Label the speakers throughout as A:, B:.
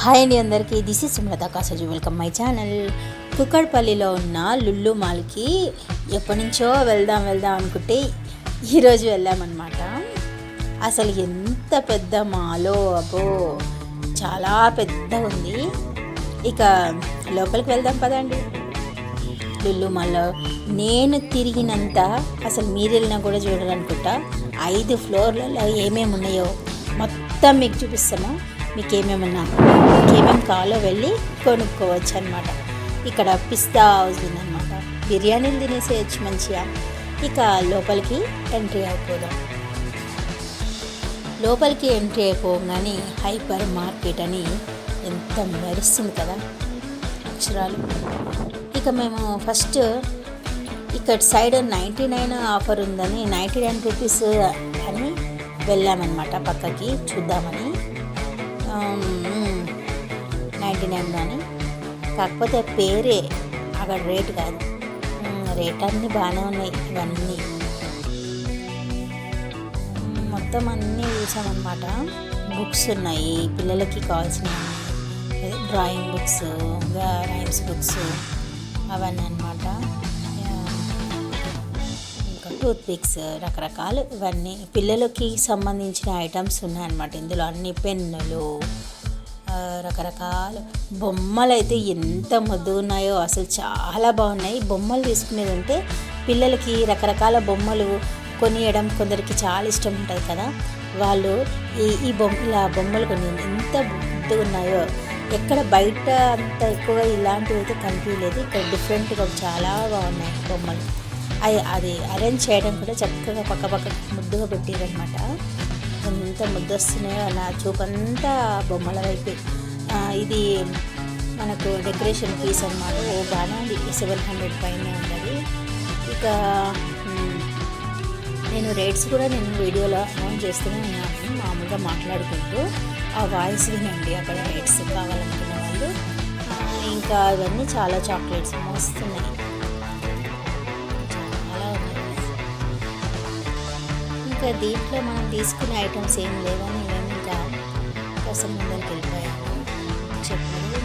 A: Hi అండి అందరికీ. This is Sumalatha Kasaju welcome my channel కుక్కడ్పల్లిలో ఉన్న లుల్లు మాల్కి ఎప్పటి నుంచో వెళ్దాం వెళ్దాం అనుకుంటే ఈరోజు వెళ్ళామన్నమాట. అసలు ఎంత పెద్ద మాలో అబ్బో చాలా పెద్ద ఉంది. ఇక లోపలికి వెళ్దాం పదండి. లుల్లు మాల్లో నేను తిరిగినంత అసలు మీరు వెళ్ళినా కూడా చూడాలనుకుంటా ఐదు ఫ్లోర్లలో ఏమేమి ఉన్నాయో మొత్తం మీకు చూపిస్తాము? మీకు ఏమేమి మీకు ఏమేమి కావాలో వెళ్ళి కొనుక్కోవచ్చు అనమాట ఇక్కడ పిస్తా హౌస్ ఉందన్నమాట. బిర్యానీలు తినేసేయచ్చు మంచిగా. ఇక లోపలికి ఎంట్రీ అయిపోదాం. లోపలికి ఎంట్రీ అయిపోగానే హైపర్ మార్కెట్ అని ఎంత మెరుస్తుంది కదా. అక్షరాలు. ఇక మేము ఫస్ట్ ఇక్కడ సైడ్ నైంటీ నైన్ ఆఫర్ ఉందని నైంటీ నైన్ రూపీస్ అని వెళ్ళామన్నమాట పక్కకి చూద్దామని. నైంటీ నైన్ కానీ కాకపోతే పేరే అక్కడ రేట్ కాదు. రేట్ అన్నీ బాగానే ఉన్నాయి ఇవన్నీ. మొత్తం అన్నీ చూసామన్నమాట. బుక్స్ ఉన్నాయి పిల్లలకి కావాల్సిన డ్రాయింగ్ బుక్స్ ఇంకా రైమ్స్ బుక్స్ అవన్నీ అనమాట టూత్పిక్స్ టూత్ పిక్స్ రకరకాలు ఇవన్నీ పిల్లలకి సంబంధించిన ఐటమ్స్ ఉన్నాయన్నమాట. ఇందులో అన్ని పెన్నులు రకరకాల. బొమ్మలు అయితే ఎంత ముద్దు ఉన్నాయో అసలు చాలా బాగున్నాయి. బొమ్మలు తీసుకునేది ఉంటే పిల్లలకి రకరకాల బొమ్మలు కొనియడం కొందరికి చాలా ఇష్టం ఉంటుంది కదా. వాళ్ళు ఈ ఈ బొమ్మ ఇలా బొమ్మలు కొని ఎంత ముద్దుగా ఉన్నాయో ఎక్కడ బయట అంత ఎక్కువగా ఇలాంటివి అయితే కనిపించలేదు. ఇక్కడ డిఫరెంట్గా చాలా బాగున్నాయి బొమ్మలు. అది అది అరేంజ్ చేయడం కూడా చక్కగా పక్క పక్క ముద్దుగా పెట్టారనమాట ఎంత ముద్దు వస్తున్నాయో అలా చూపంతా బొమ్మల వైపు. ఇది మనకు డెకరేషన్ పీస్ అనమాట ఓ బాగా సెవెన్ హండ్రెడ్ పైన ఉన్నది. ఇక నేను రేట్స్ కూడా నేను వీడియోలో ఫోన్ చేస్తూనే ఉన్నాను. మామూలుగా మాట్లాడుకుంటూ ఆ వాయిస్ వినండి. అక్కడ రేట్స్ కావాలనుకున్న వాళ్ళు. ఇంకా ఇవన్నీ చాలా చాక్లెట్స్ వస్తున్నాయి ఇంకా దీంట్లో మనం తీసుకునే ఐటమ్స్ ఏం లేవని మేము ఇంకా కోసం ముందరికి వెళ్ళిపోయాము చెప్పారు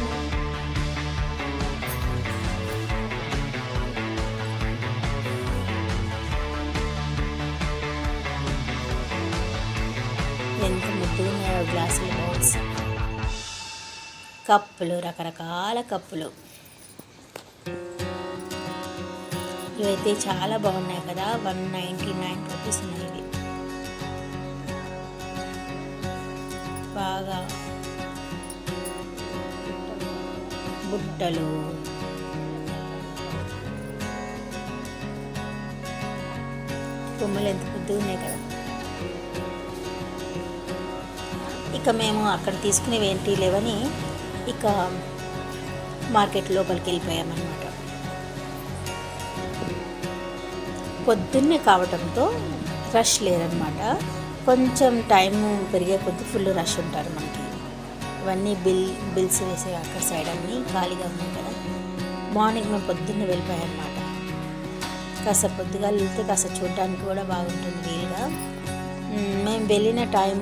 A: ఎంత ముద్దుగా ఉన్నాయో గ్లాసులు బాక్స్. కప్పులు రకరకాల కప్పులు. ఇవైతే చాలా బాగున్నాయి కదా వన్ నైంటీ నైన్ రూపీస్ ఉన్నాయి. బాగా బుట్టలు. బొమ్మలు ఎంత ముద్దుగా ఉన్నాయి కదా. ఇక మేము అక్కడ తీసుకునేవి ఏంటి లేవని ఇక మార్కెట్ లోపలికి వెళ్ళిపోయామన్నమాట. పొద్దున్నే కావటంతో రష్ లేదనమాట కొంచెం టైం పెరిగే కొద్ది ఫుల్ రష్ ఉంటారు మనకి. ఇవన్నీ బిల్ బిల్స్ వేసే అక్కడ సైడ్ అన్నీ ఖాళీగా ఉన్నాయి కదా. మార్నింగ్ మేము పొద్దున్నే వెళ్ళిపోయామన్నమాట కాస్త పొద్దుగా వెళ్తే కాస్త చూడడానికి కూడా బాగుంటుంది వీలుగా. మేము వెళ్ళిన టైం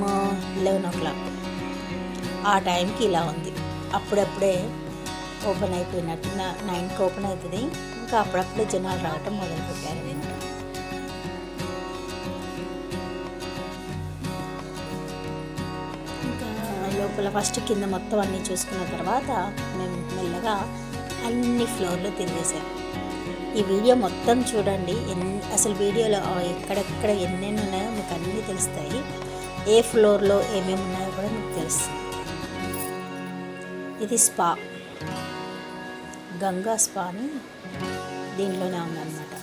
A: లెవెన్ ఓ క్లాక్ ఆ టైంకి ఇలా ఉంది. అప్పుడప్పుడే ఓపెన్ అయిపోయినట్టు నైన్కి ఓపెన్ అవుతుంది. ఇంకా అప్పుడప్పుడే జనాలు రావటం మొదలుపెట్టారు లోపల ఫస్ట్ కింద మొత్తం అన్నీ చూసుకున్న తర్వాత మేము మెల్లగా అన్ని ఫ్లోర్లు తిరిగేసాం ఈ వీడియో మొత్తం చూడండి. ఎన్ అసలు వీడియోలో ఎక్కడెక్కడ ఎన్నెన్ని ఉన్నాయో మీకు అన్నీ తెలుస్తాయి. ఏ ఫ్లోర్లో ఏమేమి ఉన్నాయో కూడా మీకు తెలుస్తుంది. ఇది స్పా. గంగా స్పా అని దీంట్లోనే ఉందన్నమాట.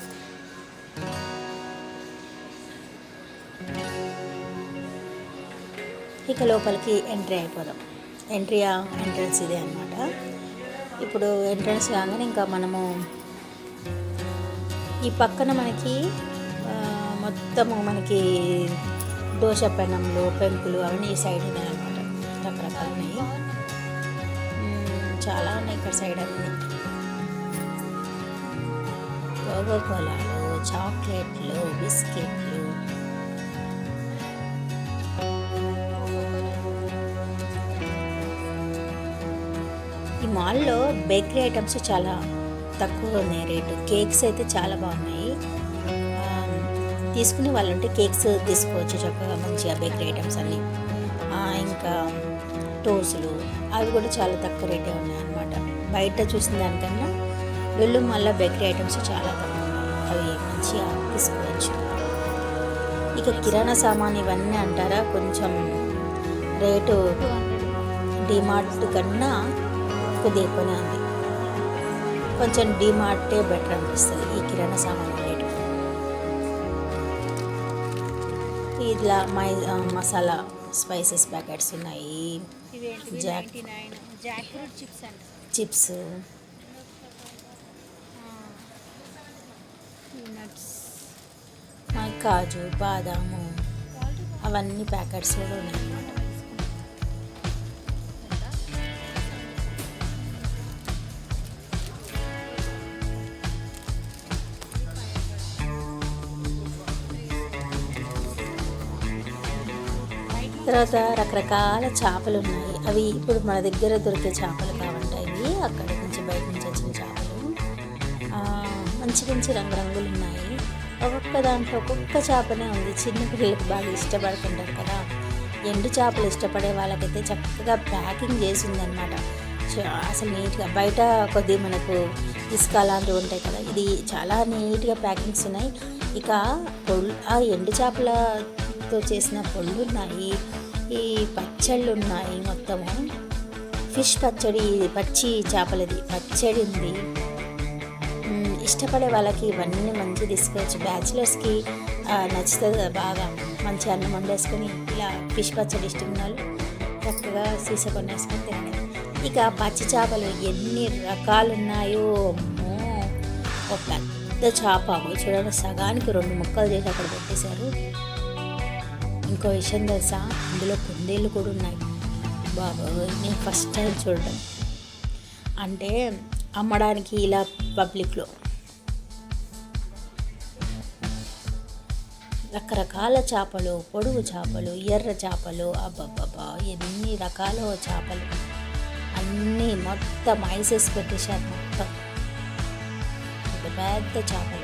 A: ఇక లోపలికి ఎంట్రీ అయిపోదాం. ఎంట్రీ ఎంట్రన్స్ ఇదే అనమాట ఇప్పుడు ఎంట్రన్స్ కాగానే ఇంకా మనము ఈ పక్కన మనకి మొత్తము మనకి దోశ పెనంలు పెంకులు అవన్నీ ఈ సైడ్ ఉన్నాయన్నమాట రకరకాలు ఉన్నాయి చాలా ఉన్నాయి ఇక్కడ సైడ్ అన్నీ. కోకో కోలాలు చాక్లెట్లు బిస్కెట్లు మాల్లో బేకరీ ఐటమ్స్ చాలా తక్కువ ఉన్నాయి రేటు. కేక్స్ అయితే చాలా బాగున్నాయి. తీసుకునే వాళ్ళు ఉంటే కేక్స్ తీసుకోవచ్చు చక్కగా మంచిగా బేకరీ ఐటమ్స్ అన్నీ. ఇంకా టోస్లు అవి కూడా చాలా తక్కువ రేటే ఉన్నాయి అనమాట బయట చూసిన దానికన్నా వెళ్ళు మళ్ళీ బేకరీ ఐటమ్స్ చాలా తక్కువ ఉన్నాయి. అవి మంచిగా తీసుకోవచ్చు. ఇక కిరాణా సామాన్ ఇవన్నీ అంటారా? కొంచెం రేటు డిమార్ట్ కన్నా కొద్దిగా ఎక్కువనే ఉంది కొంచెం డిమార్టే బెటర్ అనిపిస్తుంది ఈ కిరాణా సామాన్ రేటు. ఇట్లా మై మసాలా స్పైసెస్ ప్యాకెట్స్ ఉన్నాయి. జాక్
B: చిప్స్
A: కాజు బాదాము అవన్నీ ప్యాకెట్స్ కూడా ఉన్నాయన్నమాట తర్వాత రకరకాల చేపలు ఉన్నాయి. అవి ఇప్పుడు మన దగ్గర దొరికే చేపలు కావంటాయి అక్కడ నుంచి బయట నుంచి వచ్చిన చేపలు. మంచి మంచి రంగురంగులు ఉన్నాయి. ఒక్కొక్క దాంట్లో ఒక్కొక్క చేపనే ఉంది. చిన్న పిల్లలకు బాగా ఇష్టపడుతుంటారు కదా. ఎండు చేపలు ఇష్టపడే వాళ్ళకైతే చక్కగా ప్యాకింగ్ చేసి ఉందన్నమాట అసలు నీట్గా బయట కొద్ది మనకు ఇసుక అలాంటివి ఉంటాయి కదా. ఇది చాలా నీట్గా ప్యాకింగ్స్ ఉన్నాయి. ఇక ఆ ఎండు చేపల చేపలతో చేసిన పొళ్ళు ఉన్నాయి ఈ పచ్చళ్ళు ఉన్నాయి మొత్తము. ఫిష్ పచ్చడి పచ్చి చేపలది. పచ్చడి ఉంది. ఇష్టపడే వాళ్ళకి ఇవన్నీ మంచి తీసుకోవచ్చు. బ్యాచిలర్స్కి నచ్చుతుంది కదా బాగా. మంచి అన్నం వండేసుకొని ఇలా ఫిష్ పచ్చడి ఇష్టం ఉన్న వాళ్ళు చక్కగా సీస కొనేసుకొని తినడం ఇక పచ్చి చేపలు ఎన్ని రకాలు ఉన్నాయో ఒక పెద్ద చేప. చూడండి సగానికి రెండు ముక్కలు చేసి అక్కడ పెట్టేశారు. ఇంకో విషయం తెలుసా? ఇందులో కుందేళ్ళు కూడా ఉన్నాయి. బాబా నేను ఫస్ట్ టైం చూడడం. అంటే అమ్మడానికి ఇలా పబ్లిక్లో. రకరకాల చేపలు పొడుగు చేపలు ఎర్ర చేపలు అబ్బబ్బబ్బా ఎన్ని రకాల చేపలు. అన్నీ మొత్తం ఐసెస్ పెట్టేశారు మొత్తం. పెద్ద చేపలు.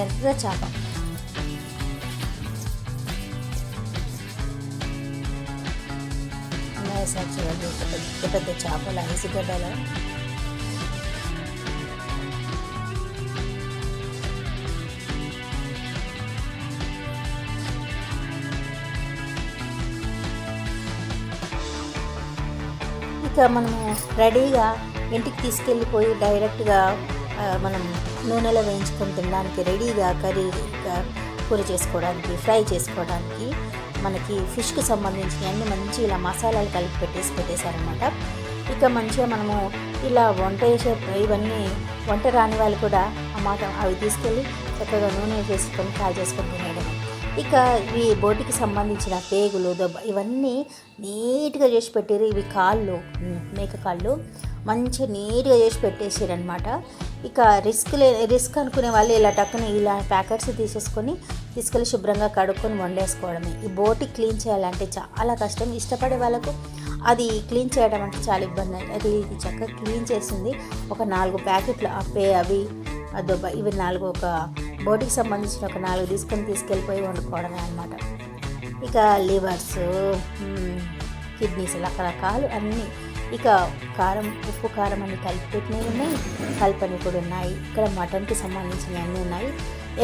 A: ఎర్ర చేప. ఉన్నాయి సార్ చూడండి పెద్ద పెద్ద చేపలు ఐసుగడ్డలు ఇక మనము రెడీగా ఇంటికి తీసుకెళ్ళిపోయి డైరెక్ట్గా మనం నూనెలో వేయించుకొని తినడానికి రెడీగా కర్రీ కూర చేసుకోవడానికి ఫ్రై చేసుకోవడానికి మనకి ఫిష్కి సంబంధించిన అన్ని మంచి ఇలా మసాలాలు కలిపి పెట్టేసి పెట్టేశారనమాట ఇక మంచిగా మనము ఇలా వంట చేసే ఇవన్నీ వంట రాని వాళ్ళు కూడా అన్నమాట అవి తీసుకెళ్ళి చక్కగా నూనె వేసుకొని కాల్ చేసుకొని తినేయడం ఇక ఈ బోటికి సంబంధించిన పేగులు దెబ్బ ఇవన్నీ నీట్గా చేసి పెట్టారు ఇవి కాళ్ళు మేక కాళ్ళు. మంచిగా నీట్గా చేసి పెట్టేసారనమాట ఇక రిస్క్ లే రిస్క్ అనుకునే వాళ్ళు ఇలా టక్కుని ఇలా ప్యాకెట్స్ తీసేసుకొని తీసుకెళ్ళి శుభ్రంగా కడుక్కొని వండేసుకోవడమే. ఈ బోటి క్లీన్ చేయాలంటే చాలా కష్టం. ఇష్టపడే వాళ్ళకు అది క్లీన్ చేయడం అంటే చాలా ఇబ్బంది. అది ఇది చక్కగా క్లీన్ చేసింది. ఒక నాలుగు ప్యాకెట్లు అప్పే అవి అదొబ్బ ఇవి నాలుగు ఒక బోటికి సంబంధించిన ఒక నాలుగు తీసుకొని తీసుకెళ్ళిపోయి వండుకోవడమే అనమాట ఇక లివర్స్ కిడ్నీస్ రకరకాలు అన్నీ ఇక కారం ఉప్పు కారం అన్ని కలిపిపెట్టినవి ఉన్నాయి. కల్పని కూడా ఉన్నాయి. ఇక్కడ మటన్కి సంబంధించినవి అన్నీ ఉన్నాయి.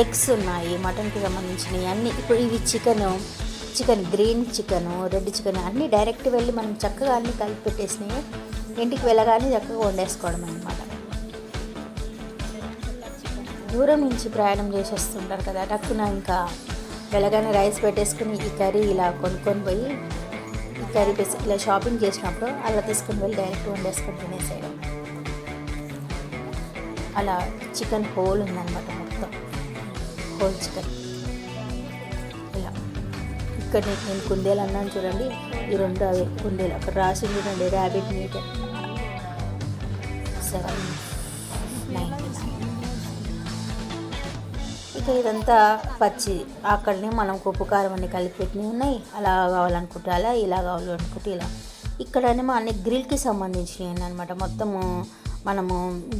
A: ఎగ్స్ ఉన్నాయి మటన్కి సంబంధించినవి అన్నీ. ఇప్పుడు ఇవి chicken chicken green chicken red chicken అన్నీ డైరెక్ట్ వెళ్ళి మనం చక్కగా అన్నీ కలిపి పెట్టేసినాయి ఇంటికి వెళ్ళగానే చక్కగా వండేసుకోవడం అనమాట దూరం నుంచి ప్రయాణం చేసి వస్తుంటారు కదా టక్కున ఇంకా వెళ్ళగానే రైస్ పెట్టేసుకుని ఈ కర్రీ ఇలా కొనుక్కొని పోయి కర్రీ బేసి ఇలా షాపింగ్ చేసినప్పుడు అలా తీసుకుని వెళ్ళి డైరెక్ట్ వండేసుకొని తినేసేయడం. అలా చికెన్ హోల్ ఉందన్నమాట మొత్తం. Whole chicken. ఇలా. ఇక్కడ నేను- కుందేలు అన్నాను చూడండి. ఈ రెండు అవి కుందేలు. అక్కడ రాసి చూడండి ర్యాబిట్ మీట్ సెవెన్ ఇంకా ఇదంతా పచ్చి అక్కడనే మనం ఉప్పు కారం అన్ని కలిపి ఉన్నాయి. అలా కావాలనుకుంటే అలా ఇలా కావాలనుకుంటే ఇలా. ఇక్కడనేమో అన్ని గ్రిల్కి సంబంధించినవి అనమాట మొత్తము మనము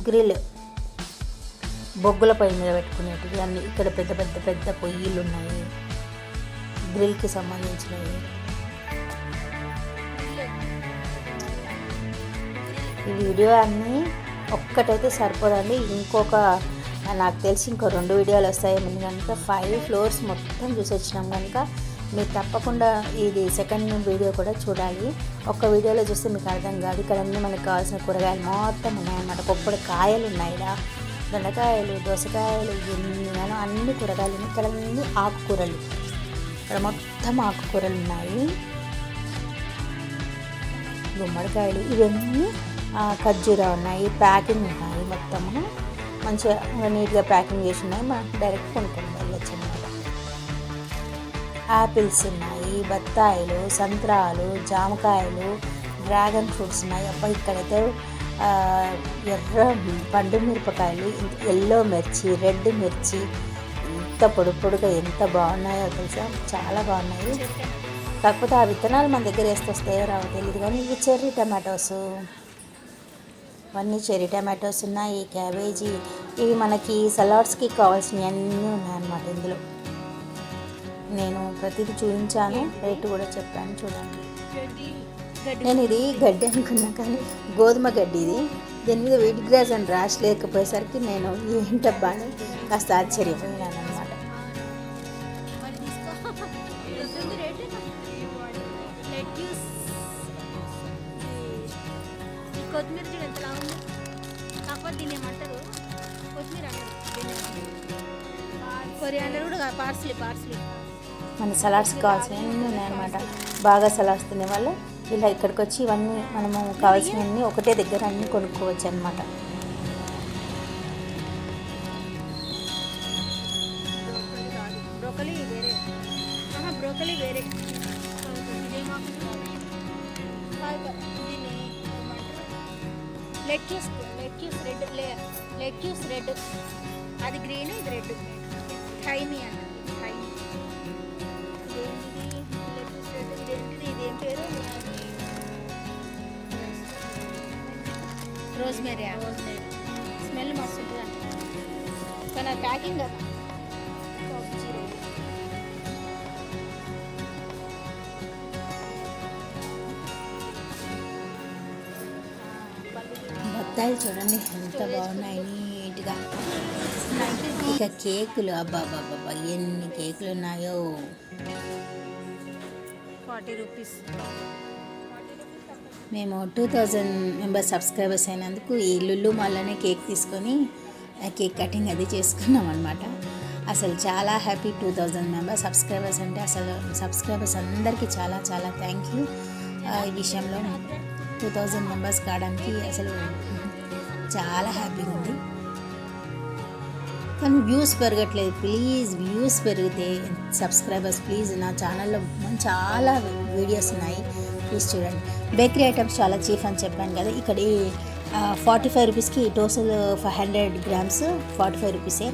A: గ్రిల్ బొగ్గుల పై మీద పెట్టుకునేటివి అన్ని. ఇక్కడ పెద్ద పెద్ద పెద్ద పొయ్యిలు ఉన్నాయి. గ్రిల్కి సంబంధించినవి. ఈ వీడియో అన్నీ ఒక్కటైతే సరిపోదండి. ఇంకొక నాకు తెలిసి ఇంకో రెండు వీడియోలు వస్తాయి. కనుక ఫైవ్ ఫ్లోర్స్ మొత్తం చూసి వచ్చినాం కనుక మీరు తప్పకుండా ఇది సెకండ్ వీడియో కూడా చూడాలి. ఒక్క వీడియోలో చూస్తే మీకు అర్థం కాదు. ఇక్కడ అన్నీ మనకు కావాల్సిన కూరగాయలు మొత్తం ఉన్నాయన్నమాట. పొప్పుడు కాయలు ఉన్నాయి ఇలా దొండకాయలు దోసకాయలు ఎన్ని అన్ని కూరగాయలు ఉన్నాయి. ఇక్కడ అన్ని ఆకుకూరలు. ఇక్కడ మొత్తం ఆకుకూరలు ఉన్నాయి. గుమ్మడికాయలు ఇవన్నీ ఖర్జూరా ఉన్నాయి. ప్యాకింగ్ ఉన్నాయి మొత్తము. మంచిగా నీట్గా ప్యాకింగ్ చేసి ఉన్నాయి మనం డైరెక్ట్ కొనుక్కొని వెళ్ళొచ్చు అనమాట యాపిల్స్ ఉన్నాయి బత్తాయిలు సంత్రాలు జామకాయలు డ్రాగన్ ఫ్రూట్స్ ఉన్నాయి. అబ్బాయి ఇక్కడైతే ఎర్ర పండు మిరపకాయలు ఎల్లో మిర్చి రెడ్ మిర్చి ఎంత పొడి పొడిగా ఎంత బాగున్నాయో తెలుసా? చాలా బాగున్నాయి. కాకపోతే ఆ విత్తనాలు మన దగ్గర వేస్తే వస్తాయో రావో తెలియదు కానీ ఇవి చెర్రీ టమాటోస్ ఇవన్నీ చెర్రీ టమాటోస్ ఉన్నాయి క్యాబేజీ ఇవి మనకి సలాడ్స్కి కావాల్సినవి అన్నీ ఉన్నాయన్నమాట ఇందులో. నేను ప్రతిదీ చూపించాను రేటు కూడా చెప్పాను చూడండి నేను ఇది గడ్డి అనుకున్నా కానీ గోధుమ గడ్డి ఇది. దీని మీద వీట్ గ్రాస్ అని రాసి లేకపోయేసరికి నేను ఏంటబ్బా అని కాస్త ఆశ్చర్యపోయినాను అనమాట
B: లెట్యూస్ కొత్తిమీర చూడు ఎంతలా ఉంది? కాకపోతే దీన్ని ఏమంటారు కొత్తిమీర కొరియాండర్ కూడా పార్సలీ పార్సలీ.
A: మన సలాడ్స్ కావాల్సినవి ఉన్నాయన్నమాట. బాగా సలాడ్స్ తినే వాళ్ళు ఇలా ఇక్కడికి వచ్చి ఇవన్నీ మనము కావాల్సినవన్నీ ఒకటే దగ్గర అన్నీ కొనుక్కోవచ్చు అనమాట
B: బ్రోకలీ వేరే. బ్రోకలీ వేరే. Lettuce lettuce red lettuce red. అది గ్రీన్ ఇది రెడ్. థైమీ అన్నది థైమీ ఇదేంటిది? లెట్యూస్ రెడ్ ఇదేంటిది ఇదేం పేరు? రోజ్మేరీ. రోజ్మేరీ. స్మెల్ మస్తు ఉంటుంది అంట కానీ ప్యాకింగ్ కదా.
A: బత్తాయిలు చూడండి ఎంత బాగున్నాయి నీట్గా. ఇక కేకులు అబ్బా అబ్బా ఎన్ని కేకులు ఉన్నాయో
B: ఫార్టీ రూపీస్.
A: మేము టూ థౌజండ్ మెంబర్స్ సబ్స్క్రైబర్స్ అయినందుకు ఈ లుల్లు మాల్లోనే కేక్ తీసుకొని కేక్ కటింగ్ అది చేసుకున్నాం అనమాట అసలు చాలా happy two thousand members subscribers అంటే అసలు సబ్స్క్రైబర్స్ అందరికీ చాలా చాలా థ్యాంక్ యూ. ఈ విషయంలో టూ థౌజండ్ మెంబర్స్ కావడానికి అసలు చాలా హ్యాపీగా ఉంది. కానీ వ్యూస్ పెరగట్లేదు. ప్లీజ్ వ్యూస్ పెరిగితే సబ్స్క్రైబర్స్ ప్లీజ్ నా ఛానల్లో చాలా వీడియోస్ ఉన్నాయి. ప్లీజ్ చూడండి. బేకరీ ఐటమ్స్ చాలా చీఫ్ అని చెప్పాను కదా ఇక్కడ ఫార్టీ ఫైవ్ రూపీస్కి ఈ టోసులు five hundred grams forty five రూపీసే.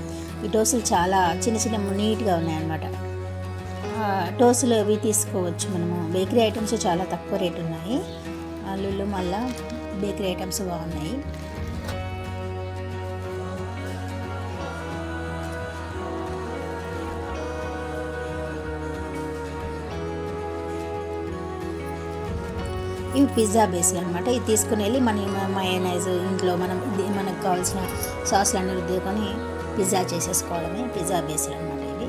A: ఈ టోసులు చాలా చిన్న చిన్న నీట్గా ఉన్నాయన్నమాట. టోసులు అవి తీసుకోవచ్చు మనము. బేకరీ ఐటమ్స్ చాలా తక్కువ రేట్ ఉన్నాయి. లుల్లు మళ్ళీ బేకరీ ఐటమ్స్ బాగున్నాయి. ఇవి పిజ్జా బేస్లు అనమాట ఇది తీసుకుని వెళ్ళి మన మయోనైజ్ ఇంట్లో మనం మనకు కావాల్సిన సాసులు అన్ని రుద్దుకొని పిజ్జా చేసేసుకోవడమే పిజ్జా బేస్లు అనమాట ఇవి.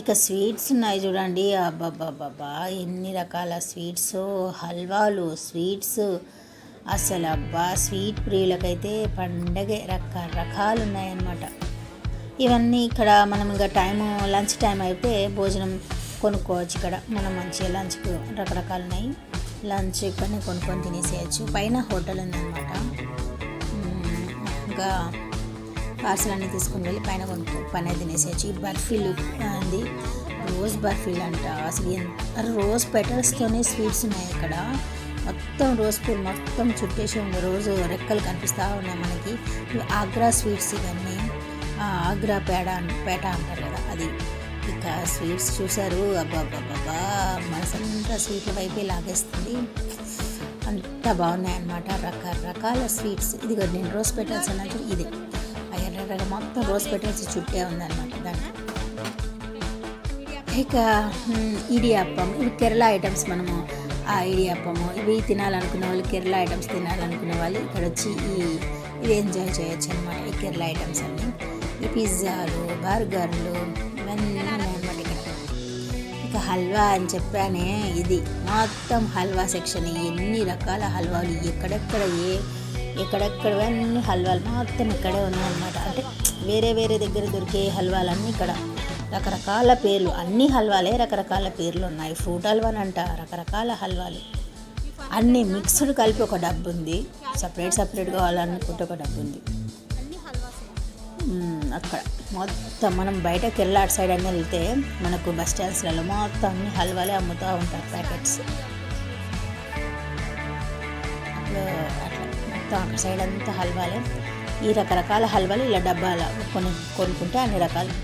A: ఇక స్వీట్స్ ఉన్నాయి చూడండి. అబ్బాబ్బాబ్బా ఎన్ని రకాల స్వీట్స్ హల్వాలు స్వీట్స్ అసలు అబ్బా స్వీట్ ప్రియులకైతే పండగే రకరకాలు ఉన్నాయన్నమాట. ఇవన్నీ ఇక్కడ మనం ఇంకా టైము లంచ్ టైం అయితే భోజనం కొనుక్కోవచ్చు ఇక్కడ. మనం మంచిగా లంచ్ రకరకాలు ఉన్నాయి లంచ్ ఇక్కడనే కొనుక్కొని తినేసేయచ్చు. పైన హోటల్ ఉందన్నమాట. ఇంకా పార్సల్ అన్నీ తీసుకుని వెళ్ళి పైన కొనుక్కో పైన తినేసేయచ్చు. ఈ బర్ఫీలు అంది. రోజ్ బర్ఫీలు అంట అసలు ఎంత రోజ్ పెటల్స్తోనే స్వీట్స్ ఉన్నాయి ఇక్కడ. మొత్తం రోజ్ పూలు మొత్తం చుట్టేసి ఉంది. రోజు రెక్కలు కనిపిస్తూ ఉన్నాయి మనకి. ఆగ్రా స్వీట్స్ ఇవన్నీ. ఆగ్రా పేడ పేట అంటారు కదా అది. ఇక స్వీట్స్ చూసారు అబ్బాబ్బాబ్బా మనసంతా స్వీట్ల వైపే లాగేస్తుంది. అంత బాగున్నాయి అన్నమాట రకరకాల స్వీట్స్. ఇదిగో నేను రోజ్ పెటల్స్ అన్నట్టు ఇదే. ఆ ఎర్ర మొత్తం రోజ్ పెటల్స్ చుట్టే ఉందన్నమాట దాంట్లో. ఇక ఇడియాప్పం. ఇవి కేరళ ఐటమ్స్ మనము ఆ ఇడియాప్పము. ఇవి తినాలనుకునే వాళ్ళు కేరళ ఐటమ్స్ తినాలనుకునే వాళ్ళు ఇక్కడ వచ్చి ఈ ఇది ఎంజాయ్ చేయొచ్చు అనమాట ఈ కేరళ ఐటమ్స్ అన్నీ. పిజ్జాలు బర్గర్లు ఇవన్నీ ఇక్కడ. ఇక హల్వా అని చెప్పానే ఇది. మొత్తం హల్వా సెక్షన్ ఎన్ని రకాల హల్వాలు ఎక్కడెక్కడ ఏ ఎక్కడెక్కడవన్నీ హల్వాలు మొత్తం ఇక్కడే ఉన్నాయన్నమాట. అంటే వేరే వేరే దగ్గర దొరికే హల్వాలన్నీ ఇక్కడ రకరకాల పేర్లు అన్ని హల్వాలే రకరకాల పేర్లు ఉన్నాయి. ఫ్రూట్ హల్వాని అంట రకరకాల హల్వాలు. అన్నీ మిక్స్డ్ కలిపి ఒక డబ్బు ఉంది సపరేట్ సపరేట్ కావాలనుకుంటే ఒక డబ్బు ఉంది అక్కడ. మొత్తం మనం బయటకు వెళ్ళి అటు సైడ్ అని వెళ్తే మనకు బస్ స్టాండ్స్లలో మొత్తం అన్ని హల్వాలే అమ్ముతూ ఉంటారు ప్యాకెట్స్. అట్లా అట్లా మొత్తం అక్కడ సైడ్ అంతా హల్వాలే. ఈ రకరకాల హల్వాలు ఇలా డబ్బాల కొన్ని కొనుక్కుంటే అన్ని రకాలు.